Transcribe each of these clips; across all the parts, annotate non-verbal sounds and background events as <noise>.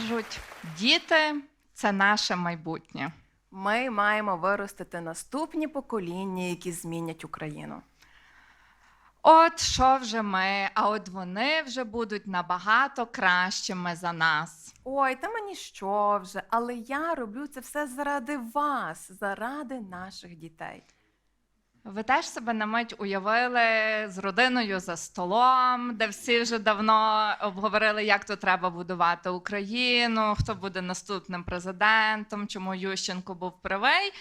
кажуть, діти це наше майбутнє. Ми маємо виростити наступні покоління, які змінять Україну. От що вже ми, а от вони вже будуть набагато кращими за нас. Ой, та мені що вже, але я роблю це все заради вас, заради наших дітей. Ви теж себе на мить уявили з родиною за столом, де всі вже давно обговорили, як то треба будувати Україну, хто буде наступним президентом, чому Ющенко був правий.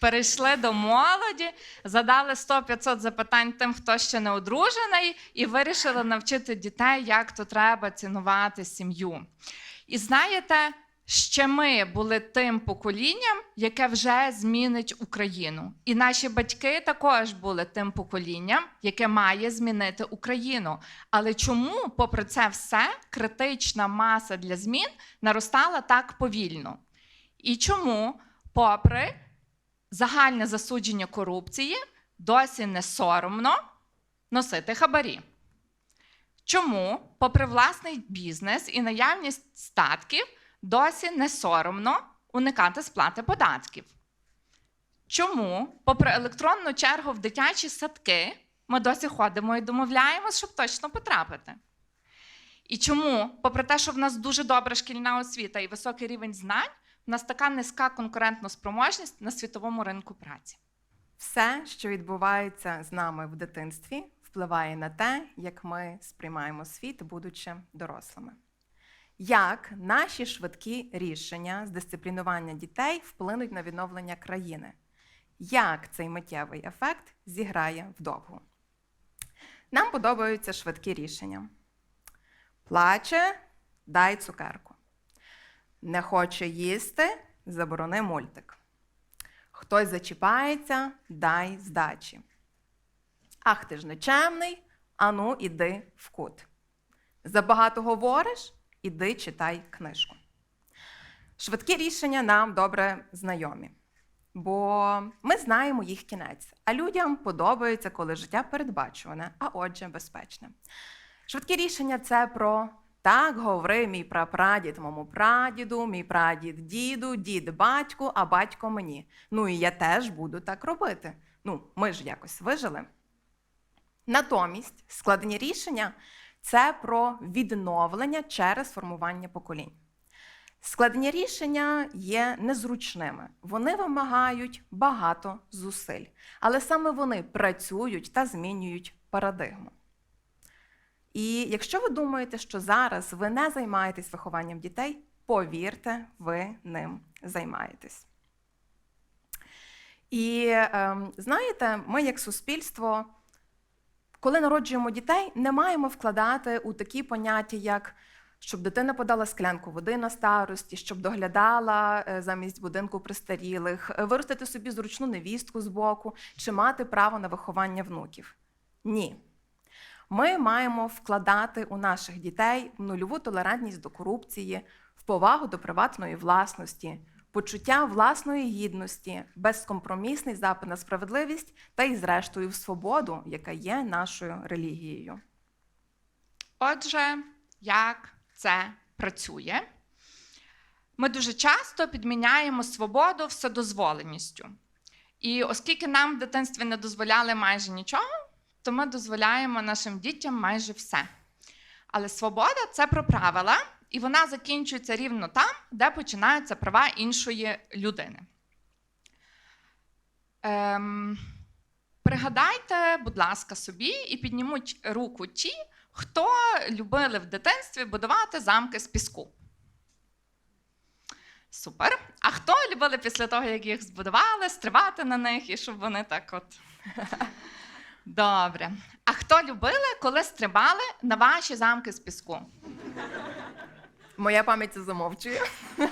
Перейшли до молоді, задали 100-500 запитань тим, хто ще не одружений, і вирішили навчити дітей, як то треба цінувати сім'ю. І знаєте, ще ми були тим поколінням, яке вже змінить Україну. І наші батьки також були тим поколінням, яке має змінити Україну. Але чому, попри це все, критична маса для змін наростала так повільно? І чому, попри загальне засудження корупції, досі не соромно носити хабарі? Чому, попри власний бізнес і наявність статків, досі не соромно уникати сплати податків? Чому, попри електронну чергу в дитячі садки, ми досі ходимо і домовляємося, щоб точно потрапити? І чому, попри те, що в нас дуже добра шкільна освіта і високий рівень знань, в нас така низька конкурентна спроможність на світовому ринку праці? Все, що відбувається з нами в дитинстві, впливає на те, як ми сприймаємо світ, будучи дорослими. Як наші швидкі рішення з дисциплінування дітей вплинуть на відновлення країни? Як цей миттєвий ефект зіграє вдовгу? Нам подобаються швидкі рішення. Плаче, дай цукерку. Не хоче їсти, заборони мультик. Хтось зачіпається, дай здачі. Ах, ти ж нечемний, ану, іди в кут. Забагато говориш, іди читай книжку. Швидкі рішення нам добре знайомі, бо ми знаємо їх кінець, а людям подобається, коли життя передбачуване, а отже, безпечне. Швидкі рішення це про так говорив мій прапрадід моєму прадіду, мій прадід діду, дід батьку, а батько мені. Ну і я теж буду так робити. Ну, ми ж якось вижили. Натомість складені рішення це про відновлення через формування поколінь. Складні рішення є незручними, вони вимагають багато зусиль, але саме вони працюють та змінюють парадигму. І якщо ви думаєте, що зараз ви не займаєтесь вихованням дітей, повірте, ви ним займаєтесь. І ем, знаєте, ми як суспільство, коли народжуємо дітей, не маємо вкладати у такі поняття, як щоб дитина подала склянку води на старості, щоб доглядала е, замість будинку престарілих, е, виростити собі зручну невістку з боку, чи мати право на виховання внуків. Ні. Ми маємо вкладати у наших дітей нульову толерантність до корупції, в повагу до приватної власності, почуття власної гідності, безкомпромісний запит на справедливість та і, зрештою, в свободу, яка є нашою релігією. Отже, як це працює? Ми дуже часто підміняємо свободу вседозволеністю. І оскільки нам в дитинстві не дозволяли майже нічого, то ми дозволяємо нашим дітям майже все. Але свобода це про правила, і вона закінчується рівно там, де починаються права іншої людини. Ем, пригадайте, будь ласка, собі і піднімуть руку ті, хто любили в дитинстві будувати замки з піску. Супер. А хто любили після того, як їх збудували, стрибати на них і щоб вони так от. <laughs> Добре. А хто любили, коли стрибали на ваші замки з піску? Моя пам'ять це замовчує. <laughs>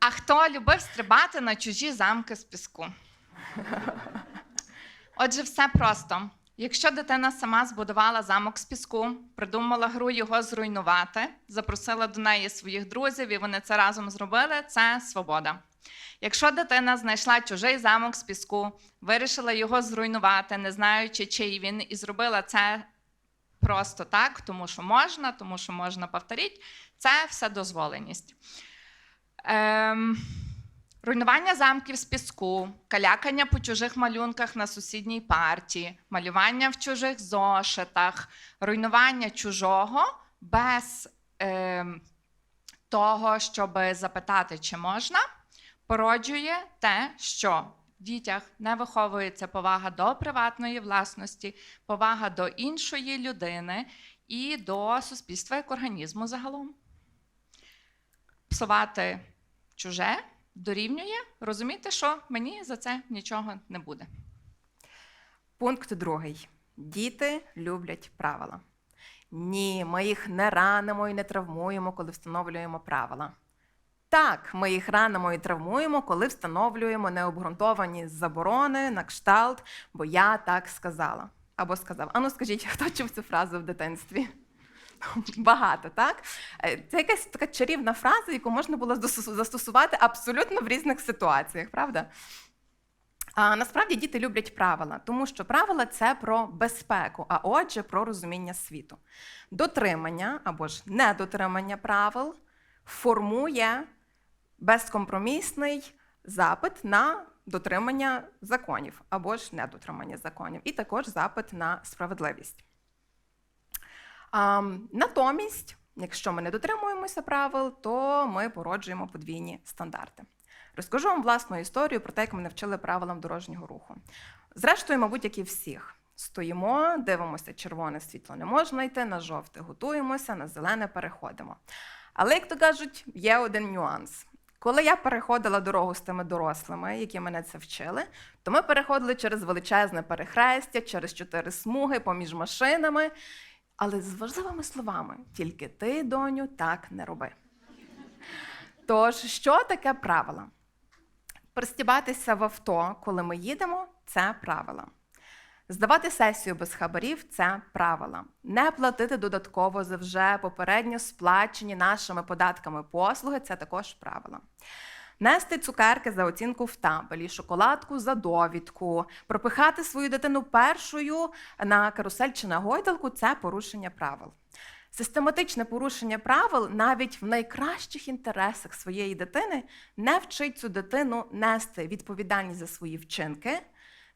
А хто любив стрибати на чужі замки з піску? Отже, все просто. Якщо дитина сама збудувала замок з піску, придумала гру його зруйнувати, запросила до неї своїх друзів, і вони це разом зробили, це свобода. Якщо дитина знайшла чужий замок з піску, вирішила його зруйнувати, не знаючи, чий він, і зробила це просто так, тому що можна, тому що можна повторити. Це все дозволеність. Ем, руйнування замків з піску, калякання по чужих малюнках на сусідній парті, малювання в чужих зошитах, руйнування чужого без ем, того, щоб запитати, чи можна, породжує те, що дітях не виховується повага до приватної власності, повага до іншої людини і до суспільства як організму загалом. Псувати чуже дорівнює розуміти, що мені за це нічого не буде. Пункт другий. Діти люблять правила. Ні, ми їх не ранимо і не травмуємо, коли встановлюємо правила. Так, ми їх ранимо і травмуємо, коли встановлюємо необґрунтовані заборони на кшталт, бо я так сказала. Або сказав. Ану, скажіть, <laughs> хто чув цю фразу в дитинстві? <laughs> Багато, так? Е, Це якась така чарівна фраза, яку можна було застосувати абсолютно в різних ситуаціях, правда? А насправді діти люблять правила, тому що правила це про безпеку, а отже, про розуміння світу. Дотримання або ж недотримання правил формує безкомпромісний запит на дотримання законів або ж недотримання законів, і також запит на справедливість. А, натомість, якщо ми не дотримуємося правил, то ми породжуємо подвійні стандарти. Розкажу вам власну історію про те, як мене вчили правилам дорожнього руху. Зрештою, мабуть, як і всіх. Стоїмо, дивимося, червоне світло не можна йти, на жовте готуємося, на зелене переходимо. Але, як то кажуть, є один нюанс. Коли я переходила дорогу з тими дорослими, які мене це вчили, то ми переходили через величезне перехрестя, через чотири смуги поміж машинами. Але з важливими словами: тільки ти, доню, так не роби. Тож, що таке правила? Пристібатися в авто, коли ми їдемо, це правила. Здавати сесію без хабарів це правила. Не платити додатково за вже попередньо сплачені нашими податками послуги це також правила. Нести цукерки за оцінку в табелі, шоколадку за довідку, пропихати свою дитину першою на карусель чи на гойдалку це порушення правил. Систематичне порушення правил навіть в найкращих інтересах своєї дитини не вчить цю дитину нести відповідальність за свої вчинки,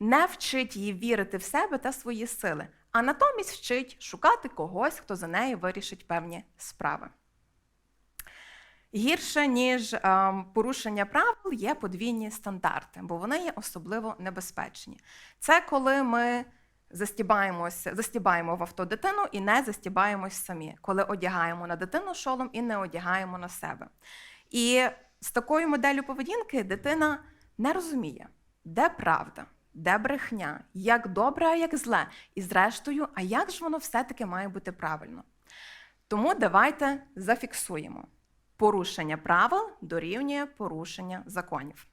не вчить її вірити в себе та свої сили, а натомість вчить шукати когось, хто за неї вирішить певні справи. Гірше, ніж ем, порушення правил, є подвійні стандарти, бо вони є особливо небезпечні. Це коли ми застібаємося, застібаємо в авто дитину і не застібаємось самі, коли одягаємо на дитину шолом і не одягаємо на себе. І з такою моделлю поведінки дитина не розуміє, де правда, де брехня, як добре, а як зле. І зрештою, а як ж воно все-таки має бути правильно? Тому давайте зафіксуємо. Порушення правил дорівнює порушення законів.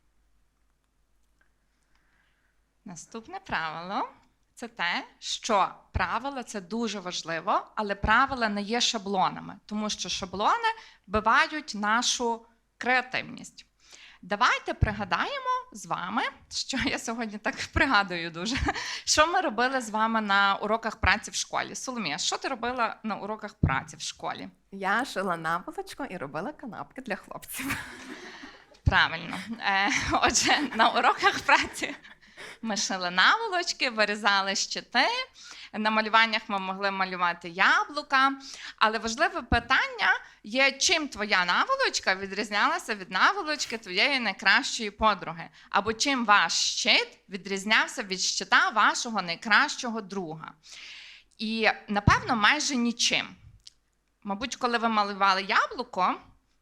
Наступне правило це те, що правила це дуже важливо, але правила не є шаблонами, тому що шаблони вбивають нашу креативність. Давайте пригадаємо з вами, що я сьогодні так пригадую дуже, що ми робили з вами на уроках праці в школі. Соломія, що ти робила на уроках праці в школі? Я шила наволочку і робила канапки для хлопців. Правильно. Е, отже, на уроках праці ми шили наволочки, вирізали щити. На малюваннях ми могли малювати яблука. Але важливе питання є, чим твоя наволочка відрізнялася від наволочки твоєї найкращої подруги, або чим ваш щит відрізнявся від щита вашого найкращого друга. І напевно майже нічим. Мабуть, коли ви малювали яблуко,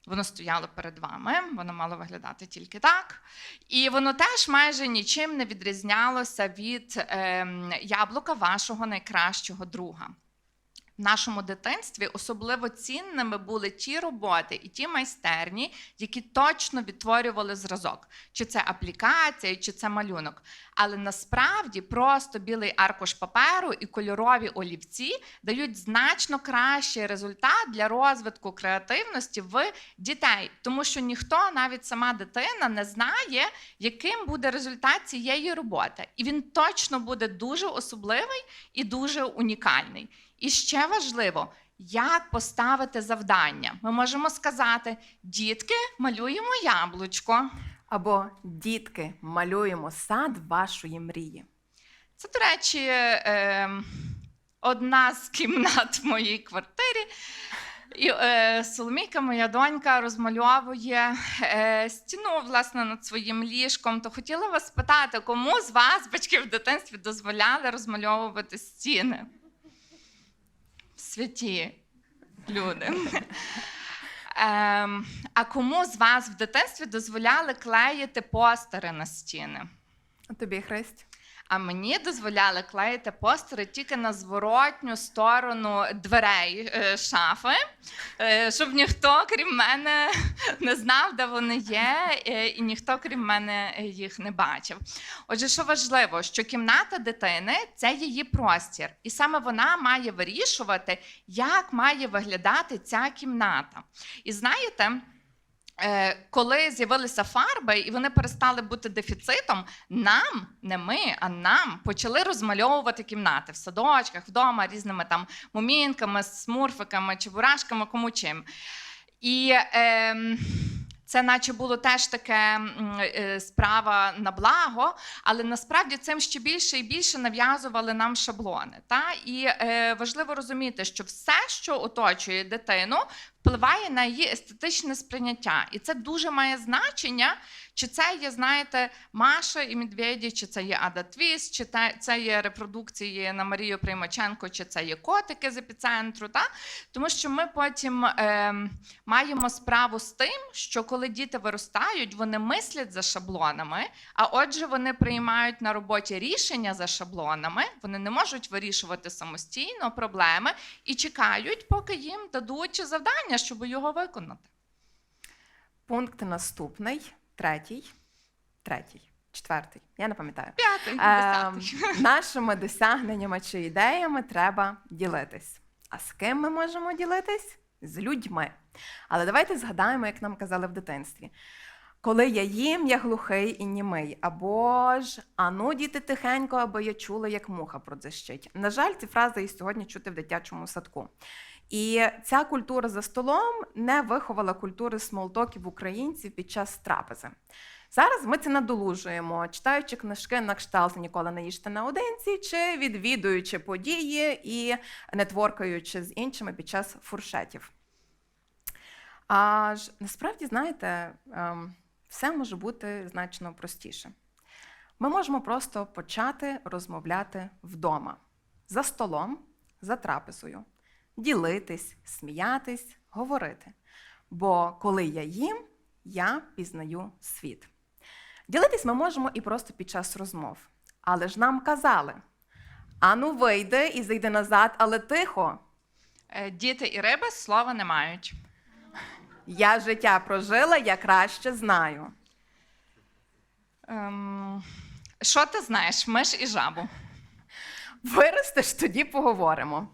воно стояло перед вами, воно мало виглядати тільки так. І воно теж майже нічим не відрізнялося від ем, яблука вашого найкращого друга. В нашому дитинстві особливо цінними були ті роботи і ті майстерні, які точно відтворювали зразок, чи це аплікація, чи це малюнок. Але насправді просто білий аркуш паперу і кольорові олівці дають значно кращий результат для розвитку креативності в дітей, тому що ніхто, навіть сама дитина, не знає, яким буде результат цієї роботи. І він точно буде дуже особливий і дуже унікальний. І ще важливо, як поставити завдання. Ми можемо сказати: дітки, малюємо яблучко. Або дітки, малюємо сад вашої мрії. Це, до речі, е, одна з кімнат в моїй квартирі. І е, Соломійка, моя донька, розмальовує е, стіну власне над своїм ліжком. То хотіла вас спитати, кому з вас батьки в дитинстві дозволяли розмальовувати стіни? Святі люди. Ем, а кому з вас в дитинстві дозволяли клеїти постери на стіни? Тобі, Христь? А мені дозволяли клеїти постери тільки на зворотню сторону дверей е, шафи, е, щоб ніхто, крім мене, <laughs> не знав, де вони є, е, і ніхто, крім мене, їх не бачив. Отже, що важливо, що кімната дитини це її простір, і саме вона має вирішувати, як має виглядати ця кімната. І знаєте. Е, Коли з'явилися фарби і вони перестали бути дефіцитом, нам, не ми, а нам почали розмальовувати кімнати в садочках, вдома різними там мумінками, смурфиками, чебурашками, кому чим. І е, це, наче було теж таке е, справа на благо, але насправді цим ще більше і більше нав'язували нам шаблони. Та? І е, важливо розуміти, що все, що оточує дитину, впливає на її естетичне сприйняття. І це дуже має значення, чи це є, знаєте, Маша і Медведі, чи це є Ада Твіс, чи це є репродукції на Марію Приймаченко, чи це є котики з епіцентру. Та? Тому що ми потім е, маємо справу з тим, що коли діти виростають, вони мислять за шаблонами, а отже, вони приймають на роботі рішення за шаблонами, вони не можуть вирішувати самостійно проблеми і чекають, поки їм дадуть завдання, щоб його виконати. Пункт наступний, третій, третій, четвертий. Я не пам'ятаю. П'ятий, Ем, десятий. <laughs> нашими досягненнями чи ідеями треба ділитись. А з ким ми можемо ділитись? З людьми. Але давайте згадаємо, як нам казали в дитинстві. Коли я їм, я глухий і німий. Або ж ану, діти тихенько, аби я чула, як муха продзищить. На жаль, ці фрази і сьогодні чути в дитячому садку. І ця культура за столом не виховала культури смолтоків українців під час трапези. Зараз ми це надолужуємо, читаючи книжки на кшталт ніколи не їжте наодинці, чи відвідуючи події і нетворкаючи з іншими під час фуршетів. А ж насправді, знаєте, ем, все може бути значно простіше. Ми можемо просто почати розмовляти вдома, за столом, за трапезою, ділитись, сміятись, говорити. Бо коли я їм, я пізнаю світ. Ділитись ми можемо і просто під час розмов. Але ж нам казали: ану, вийди і зайди назад, але тихо. Е, Діти і риби слова не мають. Я життя прожила, я краще знаю. Ем, що ти знаєш? Миш і жабу. Виростеш, тоді поговоримо.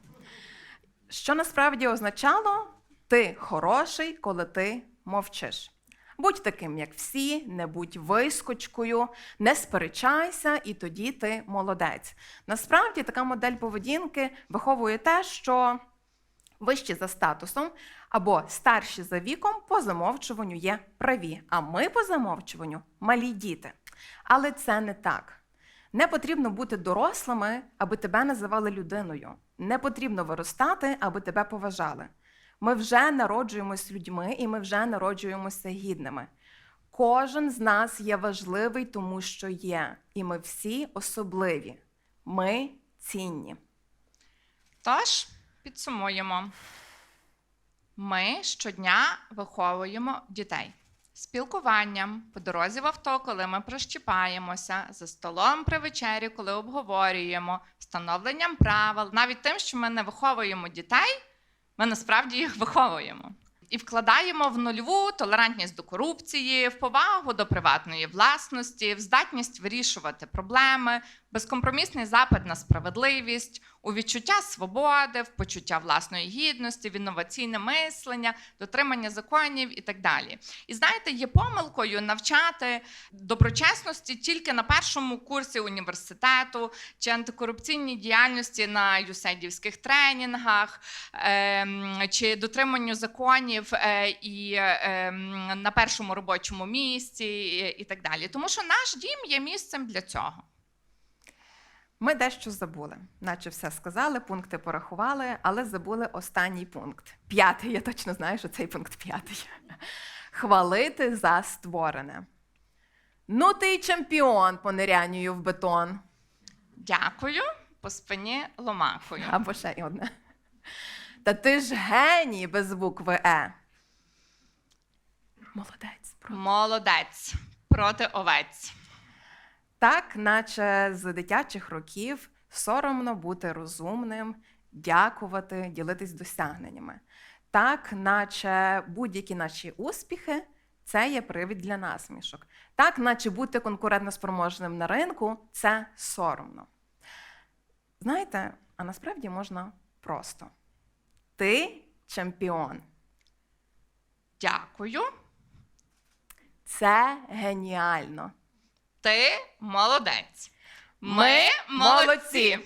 Що насправді означало ти хороший, коли ти мовчиш. Будь таким, як всі, не будь вискочкою, не сперечайся, і тоді ти молодець. Насправді така модель поведінки виховує те, що вищі за статусом або старші за віком по замовчуванню є праві, а ми по замовчуванню малі діти. Але це не так. Не потрібно бути дорослими, аби тебе називали людиною. Не потрібно виростати, аби тебе поважали. Ми вже народжуємось людьми і ми вже народжуємося гідними. Кожен з нас є важливий, тому що є, і ми всі особливі. Ми цінні. Тож підсумуємо. Ми щодня виховуємо дітей спілкуванням, по дорозі в авто, коли ми прощіпаємося, за столом при вечері, коли обговорюємо, встановленням правил, навіть тим, що ми не виховуємо дітей, ми насправді їх виховуємо. І вкладаємо в нульову толерантність до корупції, в повагу до приватної власності, в здатність вирішувати проблеми, Безкомпромісний запит на справедливість, у відчуття свободи, в почуття власної гідності, в інноваційне мислення, дотримання законів і так далі. І знаєте, є помилкою навчати доброчесності тільки на першому курсі університету чи антикорупційній діяльності на юсейдівських тренінгах, ем, чи дотриманню законів е, і ем, на першому робочому місці, і, і так далі. Тому що наш дім є місцем для цього. Ми дещо забули, наче все сказали, пункти порахували, але забули останній пункт. П'ятий, я точно знаю, що цей пункт п'ятий. Хвалити за створене. Ну, ти чемпіон по нирянню в бетон. Дякую, по спині ломакою. Або ще й одне. Та ти ж геній без букви Е. Молодець. правда. Молодець проти овець. Так, наче з дитячих років соромно бути розумним, дякувати, ділитись досягненнями. Так, наче будь-які наші успіхи це є привід для насмішок. Так, наче бути конкурентноспроможним на ринку це соромно. Знаєте, а насправді можна просто. Ти чемпіон. Дякую. Це геніально. Ти молодець. Ми молодці.